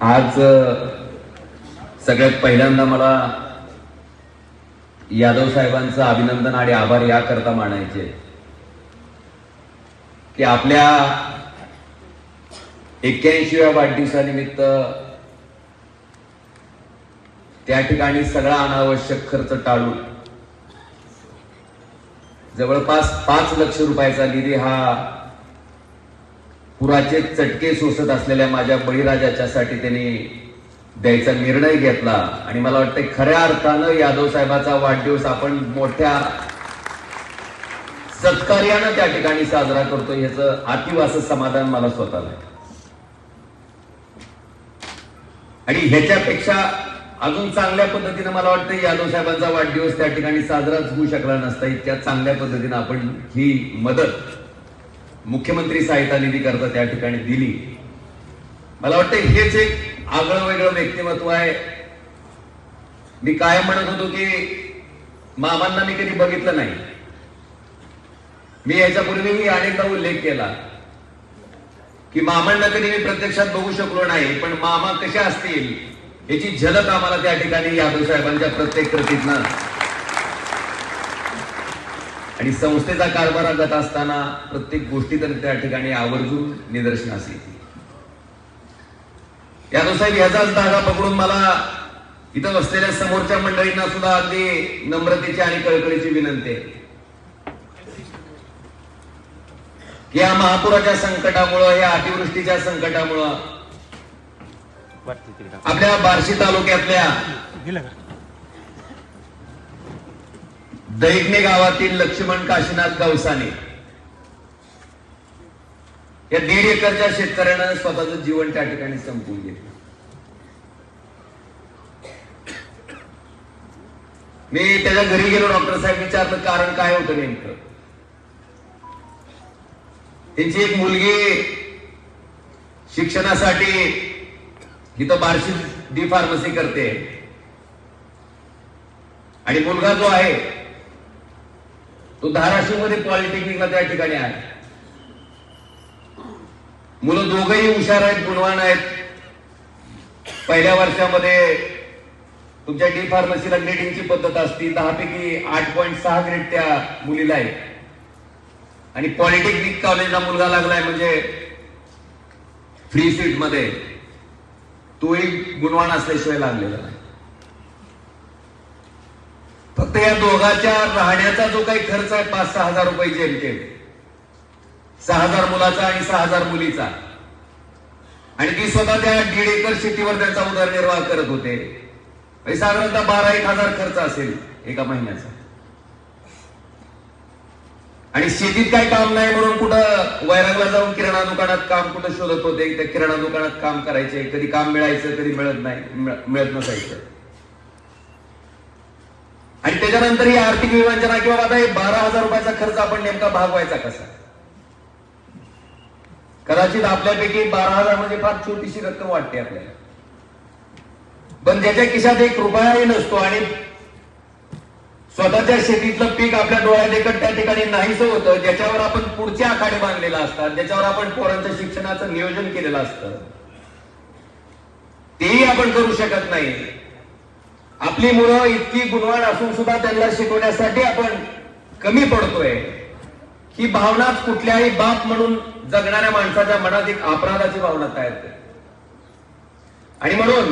आज सगळ्यात पहिल्यांदा मला यादव साहेबांचं अभिनंदन आणि आभार याकरता मानायचे की आपल्या एक्क्याऐंशीव्या वाढदिवसानिमित्त त्या ठिकाणी सगळा अनावश्यक खर्च टाळून जवळपास पाच लक्ष रुपयाचा निधी हा पुराचे चटके सोसत असलेल्या माझ्या बळीराजाच्यासाठी त्यांनी द्यायचा निर्णय घेतला. आणि मला वाटतं खऱ्या अर्थानं यादव साहेबाचा वाढदिवस आपण मोठ्या सत्कार्यानं त्या ठिकाणी साजरा करतो ह्याचं अतिव असं समाधान मला स्वतःला आणि ह्याच्यापेक्षा अजून चांगल्या पद्धतीनं मला वाटतं यादव साहेबांचा वाढदिवस त्या ठिकाणी साजराच होऊ शकला नसता इतक्या चांगल्या पद्धतीनं आपण ही मदत मुख्यमंत्री सहायता निधी करता त्या ठिकाणी दिली. मला वाटतं हेच एक आगळं वेगळं व्यक्तिमत्व आहे. मी काय म्हणत होतो की मामांना मी कधी बघितलं नाही. मी याच्यापूर्वीही अनेकदा उल्लेख केला की मामांना कधी मी प्रत्यक्षात बघू शकलो नाही पण मामा कशा असतील याची झलक आम्हाला त्या ठिकाणी यादव साहेबांच्या प्रत्येक कृतीतनं आणि संस्थेचा कारभार जात असताना प्रत्येक गोष्टी तर त्या ठिकाणी आवर्जून निदर्शनास येते यादव साहेब याचाच धागा पकडून मला इथं बसलेल्या समोरच्या मंडळींना सुद्धा अगदी नम्रतेची आणि कळकळीची विनंती आहे. की या महापुराच्या संकटामुळं या अतिवृष्टीच्या संकटामुळं आपल्या बार्शी तालुक्यातल्या दैगणे गावातील लक्ष्मण काशीनाथ गवसाने. या दीड एकरच्या शेतकऱ्यानं स्वतःचं जीवन त्या ठिकाणी संपवून घेतलं. मी त्याच्या घरी गेलो डॉक्टर साहेब विचारलं कारण काय होतं नेमकं? त्यांची एक मुलगी शिक्षणासाठी इथं बार्शी डी फार्मसी करते. आणि मुलगा जो आहे तो धाराशिवमध्ये पॉलिटेक्निकला त्या ठिकाणी आहे. मुलं दोघंही हुशार आहेत गुणवान आहेत. पहिल्या वर्षामध्ये तुमच्या डी फार्मसीला ग्रेडिंगची पद्धत असती दहापैकी आठ पॉईंट सहा ग्रेड त्या मुलीला आहे. आणि पॉलिटेक्निक कॉलेजला मुलगा लागलाय म्हणजे फ्री सीटमध्ये तोही गुणवान असल्याशिवाय लागलेला नाही. फक्त या दोघांच्या राहण्याचा जो काही खर्च आहे पाच सहा हजार रुपये जेमतेम सहा हजार मुलाचा आणि सहा हजार मुलीचा. आणि ती स्वतः त्या दीड एकर शेतीवर त्यांचा उदरनिर्वाह करत होते. म्हणजे साधारणतः बारा एक हजार खर्च असेल एका महिन्याचा. आणि शेतीत काही काम नाही म्हणून कुठं वैरागला जाऊन किराणा दुकानात काम कुठं शोधत होते त्या किराणा दुकानात काम करायचे कधी काम मिळायचं कधी मिळत नाही मिळत नसायचं. आणि त्याच्यानंतर ही आर्थिक विवंचना किंवा आता हे बारा हजार रुपयाचा खर्च आपण नेमका भागवायचा कसा? कदाचित आपल्यापैकी बारा हजार म्हणजे फार छोटीशी रक्कम वाटते आपल्याला. पण ज्याच्या खिशात एक रुपयाही नसतो आणि स्वतःच्या शेतीतलं पीक आपल्या डोळ्यात देखत त्या ठिकाणी नाहीच होतं ज्याच्यावर आपण पुढचे आखाडे बांधलेला असतात ज्याच्यावर आपण पोरांच्या शिक्षणाचं नियोजन केलेलं असतं तेही आपण करू शकत नाही. आपली मुलं इतकी गुणवान असून सुद्धा त्यांना शिकवण्यासाठी आपण कमी पडतोय. ही भावनाच कुठल्याही बाप म्हणून जगणाऱ्या माणसाच्या मनात एक अपराधाची भावना तयार करते. आणि म्हणून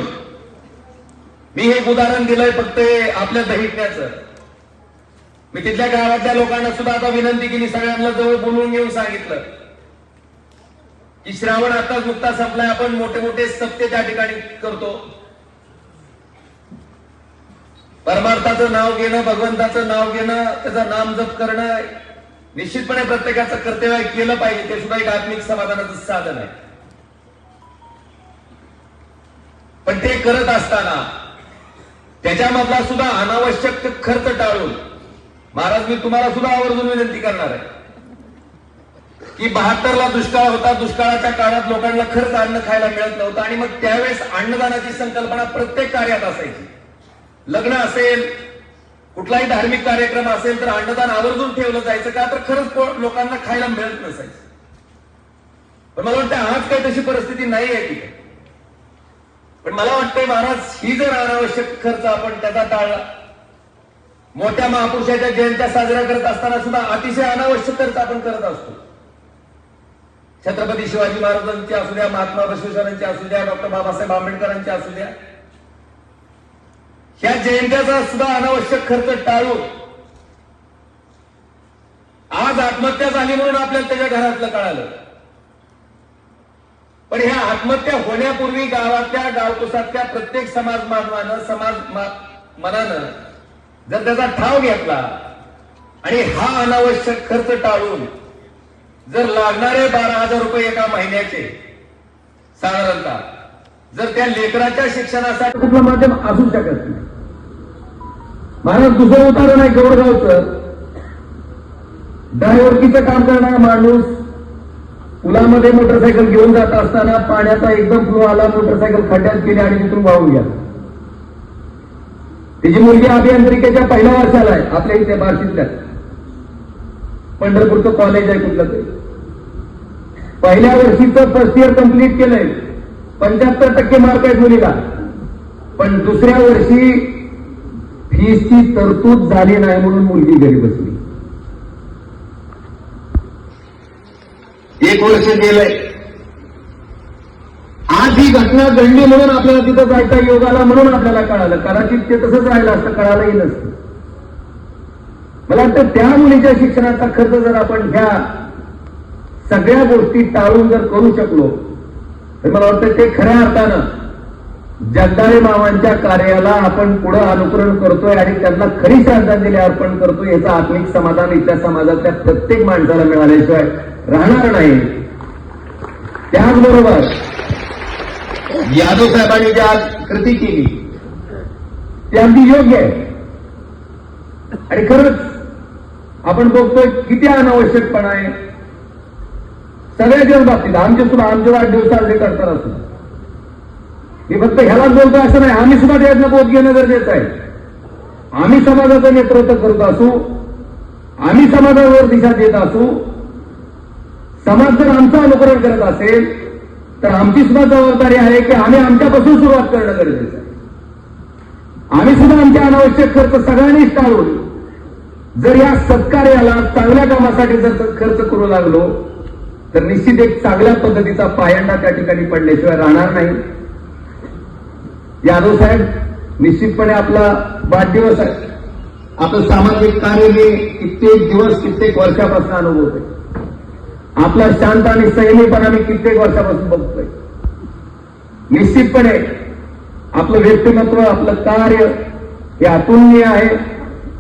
मी हे एक उदाहरण दिलंय फक्त आपल्या दहिटण्याचं. मी तिथल्या गावातल्या लोकांना सुद्धा आता विनंती केली सगळ्यांना जवळ बोलवून घेऊन सांगितलं की श्रावण आताच नुकता संपलाय आपण मोठे मोठे सत्य त्या ठिकाणी करतो. परमार्थाचं नाव घेणं भगवंताचं नाव घेणं त्याचं नाम जप करणं निश्चितपणे प्रत्येकाचं कर्तव्य केलं पाहिजे. ते सुद्धा एक आत्मिक समाधानाचं साधन आहे. पण ते करत असताना त्याच्यामधला सुद्धा अनावश्यक खर्च टाळून महाराज मी तुम्हाला सुद्धा आवर्जून विनंती करणार आहे. की बहात्तरला दुष्काळ होता दुष्काळाच्या काळात लोकांना खर्च अन्न खायला मिळत नव्हतं आणि मग त्यावेळेस अन्नदानाची संकल्पना प्रत्येक कार्यात असायची. लग्न असेल कुठलाही धार्मिक कार्यक्रम असेल तर अन्नदान आवर्जून ठेवलं जायचं का? तर खरंच लोकांना खायला मिळत नसायचं. पण मला वाटतं आज काही तशी परिस्थिती नाही आहे तिथे. पण मला वाटतंय महाराज ही जर अनावश्यक खर्च आपण त्याचा टाळला मोठ्या महापुरुषाच्या जयंत्या साजऱ्या करत असताना सुद्धा अतिशय अनावश्यक खर्च आपण करत असतो. छत्रपती शिवाजी महाराजांची असू द्या महात्मा बसवेश्वरांची असू द्या डॉक्टर बाबासाहेब आंबेडकरांची असू द्या. त्या जयंत्याचा सुद्धा अनावश्यक खर्च टाळून आज आत्महत्या झाली म्हणून आपल्याला त्याच्या घरातलं कळालं. पण ह्या आत्महत्या होण्यापूर्वी गावातल्या गावकुसातल्या प्रत्येक समाज मानवानं समाज मा- मनानं जर त्याचा ठाव घेतला आणि हा अनावश्यक खर्च टाळून जर लागणारे बारा हजार रुपये एका महिन्याचे साधारणतः जर त्या लेकराच्या शिक्षणासाठी कुठलं माध्यम असू शकत नाही महाराज दुसरं उदाहरण आहे गौरगावचं. ड्रायव्हरकीचं काम करणारा माणूस पुलामध्ये मोटरसायकल घेऊन जात असताना पाण्याचा एकदम फ्लो आला मोटरसायकल खड्ड्यात गेली आणि तिथून वाहून गेला. त्याची मुलगी अभियांत्रिकेच्या पहिल्या वर्षाला आहे आपल्या इथे बार्शीतल्या. पंढरपूरचं कॉलेज आहे कुठलं ते पहिल्या वर्षीचं फर्स्ट इयर कंप्लीट केलंय. पंच्याहत्तर टक्के मार्क आहेत मुलीला. पण दुसऱ्या वर्षी फीसची तरतूद झाली नाही म्हणून मुलगी घरी बसली. एक वर्ष गेलंय. आज ही घटना घडली म्हणून आपल्याला तिथं जायचा योग आला म्हणून आपल्याला कळालं. कदाचित ते तसंच राहिलं असतं कळालंही नसतं. मला वाटतं त्या मुलीच्या शिक्षणाचा खर्च जर आपण ह्या सगळ्या गोष्टी टाळून जर करू शकलो तर मला वाटतं ते खऱ्या अर्थानं जगदाळे मामांच्या कार्याला आपण पुढे अनुकरण करतोय आणि त्यांना खरी श्रद्धांजली अर्पण करतोय याचं आत्मिक समाधान इथल्या समाजातल्या प्रत्येक माणसाला मिळाल्याशिवाय राहणार नाही. त्याचबरोबर यादव साहेबांनी ज्या कृती केली ते अगदी योग्य आहे. आणि खरंच आपण बघतोय किती अनावश्यकपणा आहे. सगळ्याच्याच बाबतीत आमचे सुद्धा आमचे वाढदिवस साजरे करताना सुद्धा. मी फक्त ह्यालाच बोलतो असं नाही. आम्ही सुद्धा त्यातनं बोध घेणं गरजेचं आहे. आम्ही समाजाचं नेतृत्व करत असू आम्ही समाजावर दिशा देत असू समाज जर आमचं अनुकरण करत असेल तर आमची सुद्धा जबाबदारी आहे की आम्ही आमच्यापासून सुरुवात करणं गरजेचं आहे. आम्ही सुद्धा आमच्या अनावश्यक खर्च सगळ्यांनीच टाळून जर या सत्कार्याला चांगल्या कामासाठी जर खर्च करू लागलो तर निश्चित एक चांगल्या पद्धतीचा पायंडा त्या ठिकाणी पडल्याशिवाय राहणार नाही. यादव साहेब निश्चितपणे आपला वाढदिवस आहे. आपलं सामाजिक कार्य हे कित्येक दिवस कित्येक वर्षापासून अनुभवतोय. आपला शांत आणि संयमीपणा मी कित्येक वर्षापासून बघतोय. निश्चितपणे आपलं व्यक्तिमत्व आपलं कार्य हे अतुलनीय आहे.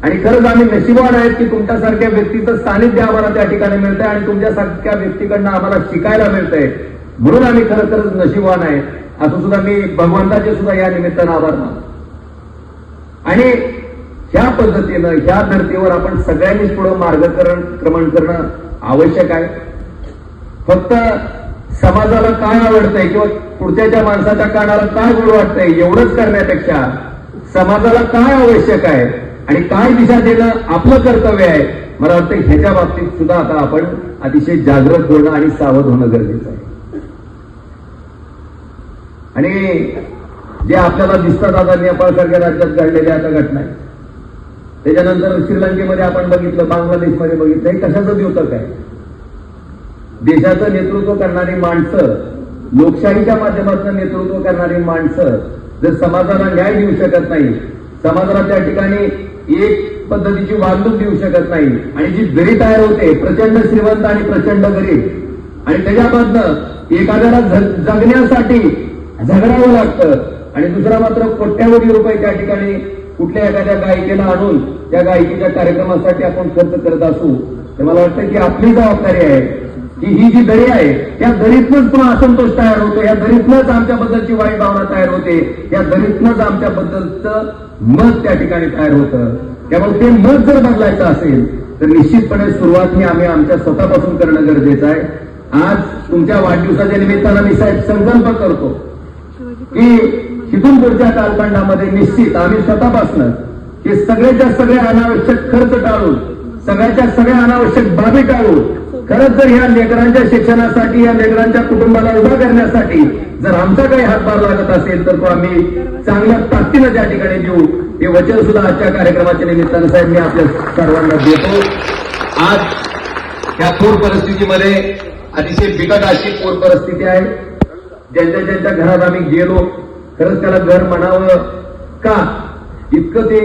आणि खरंच आम्ही नशिबान आहेत की तुमच्यासारख्या व्यक्तीचं सानिध्य आम्हाला त्या ठिकाणी मिळतंय आणि तुमच्यासारख्या व्यक्तीकडनं आम्हाला शिकायला मिळतंय. म्हणून आम्ही खरं खरंच नशिबान आहे असं सुद्धा मी भगवंताचे सुद्धा या निमित्तानं आभार मानतो. आणि ह्या पद्धतीनं ह्या धर्तीवर आपण सगळ्यांनीच पुढं मार्गकरण क्रमण करणं आवश्यक आहे. फक्त समाजाला काय आवडतंय किंवा पुढच्याच्या माणसाच्या कानाला काय गोड वाटतंय एवढंच करण्यापेक्षा समाजाला काय आवश्यक आहे आणि काय दिशा देणं आपलं कर्तव्य आहे मला वाटतं ह्याच्या बाबतीत सुद्धा आता आपण अतिशय जागृत होणं आणि सावध होणं गरजेचं आहे. आणि जे आपल्याला दिसतात आता नेपाळसारख्या राज्यात घडलेल्या आता घटना आहेत त्याच्यानंतर श्रीलंकेमध्ये आपण बघितलं बांगलादेशमध्ये बघितलं हे कशाचं द्योतक आहे? देशाचं नेतृत्व करणारी माणसं लोकशाहीच्या माध्यमातून नेतृत्व करणारी माणसं जर समाजाला न्याय देऊ शकत नाही समाजाला त्या ठिकाणी एक पद्धतीची वागणूक देऊ शकत नाही आणि जी गरी तयार होते प्रचंड श्रीमंत आणि प्रचंड गरीब आणि त्याच्यामधनं एखाद्याला जगण्यासाठी झगडावं लागतं. आणि दुसरा मात्र कोट्यावधी रुपये त्या ठिकाणी कुठल्या एखाद्या गायिकेला आणून त्या गायकीच्या कार्यक्रमासाठी आपण खर्च करत असू. तर मला वाटतं की आपली जबाबदारी आहे. की ही जी दरी आहे या दरीतनंच तो असंतोष तयार होतो. या दरीतनंच आमच्याबद्दलची वाईट भावना तयार होते. या दरीतनंच आमच्याबद्दलचं मत त्या ठिकाणी तयार होतं. त्यामुळे ते मत जर बदलायचं असेल तर निश्चितपणे सुरुवात ही आम्ही आमच्या स्वतःपासून करणं गरजेचं आहे. आज तुमच्या वाढदिवसाच्या निमित्तानं मी साहेब संकल्प करतो. की तिथून पुढच्या कालखंडामध्ये निश्चित आम्ही स्वतःपासनं की सगळ्याच्या सगळे अनावश्यक खर्च टाळू सगळ्याच्या सगळ्या अनावश्यक बाबी टाळू खरंच जर ह्या लेकरांच्या शिक्षणासाठी या लेकरांच्या कुटुंबाला उभा करण्यासाठी जर आमचा काही हातभार लागत असेल तर तो आम्ही चांगल्या ताकदीनं त्या ठिकाणी देऊ. हे वचन सुद्धा आजच्या कार्यक्रमाच्या निमित्तानं साहेब मी आपल्या सर्वांना देतो. आज या पूर परिस्थितीमध्ये अतिशय बिकट अशी पूर परिस्थिती आहे. ज्यांच्या ज्यांच्या घरात आम्ही गेलो खरंच त्याला घर म्हणावं का? इतकं ते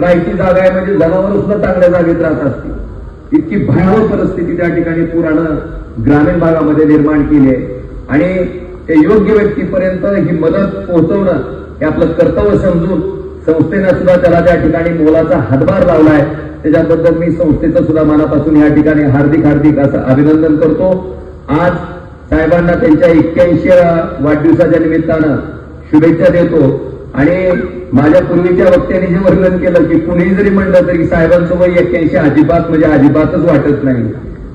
राहायची जागा आहे म्हणजे जनावर सुद्धा चांगल्या जागेत राहत असते इतकी भयावह परिस्थिती त्या ठिकाणी पुरानं ग्रामीण भागामध्ये निर्माण केली आहे. आणि त्या योग्य व्यक्तीपर्यंत ही मदत पोहोचवणं हे आपलं कर्तव्य समजून संस्थेनं सुद्धा त्याला त्या ठिकाणी मोलाचा हातभार लावलाय त्याच्याबद्दल मी संस्थेचं सुद्धा मनापासून या ठिकाणी हार्दिक हार्दिक असं अभिनंदन करतो. आज साहेबांना त्यांच्या एक्क्याऐंशी वाढदिवसाच्या निमित्तानं शुभेच्छा देतो. आणि माझ्या पूर्वीच्या वक्त्यांनी जे वर्णन केलं की कुणीही जरी म्हणलं तरी साहेबांचं वय एक्क्याऐंशी अजिबात म्हणजे अजिबातच वाटत नाही.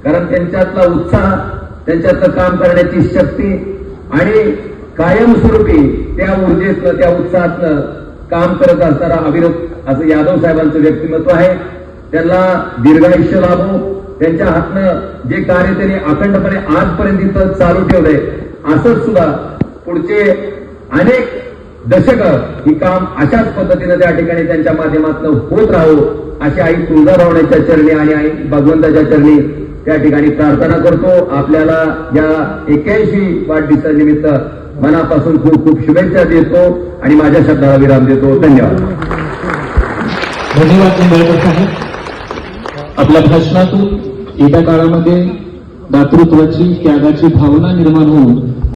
कारण त्यांच्यातला उत्साह त्यांच्यातलं काम करण्याची शक्ती आणि कायमस्वरूपी त्या ऊर्जेतनं त्या उत्साहातनं काम करत असणारा अविरत असं यादव साहेबांचं व्यक्तिमत्व आहे. त्यांना दीर्घायुष्य लाभो. त्यांच्या हातनं जे कार्य त्यांनी अखंडपणे आजपर्यंत इथं चालू ठेवलंय असंच सुद्धा पुढचे अनेक दशक ही काम अशाच पद्धतीनं त्या ठिकाणी त्यांच्या माध्यमातून होत राहो अशी आई तुळजाभवानीच्या चरणी आणि आई भगवंताच्या चरणी त्या ठिकाणी प्रार्थना करतो. आपल्याला या एक्याऐंशी वाढदिवसानिमित्त मनापासून खूप खूप शुभेच्छा देतो आणि माझ्या शब्दाला विराम देतो. धन्यवाद धन्यवाद. आपल्या भाषणातून येत्या काळामध्ये दातृत्वाची त्यागाची भावना निर्माण होऊन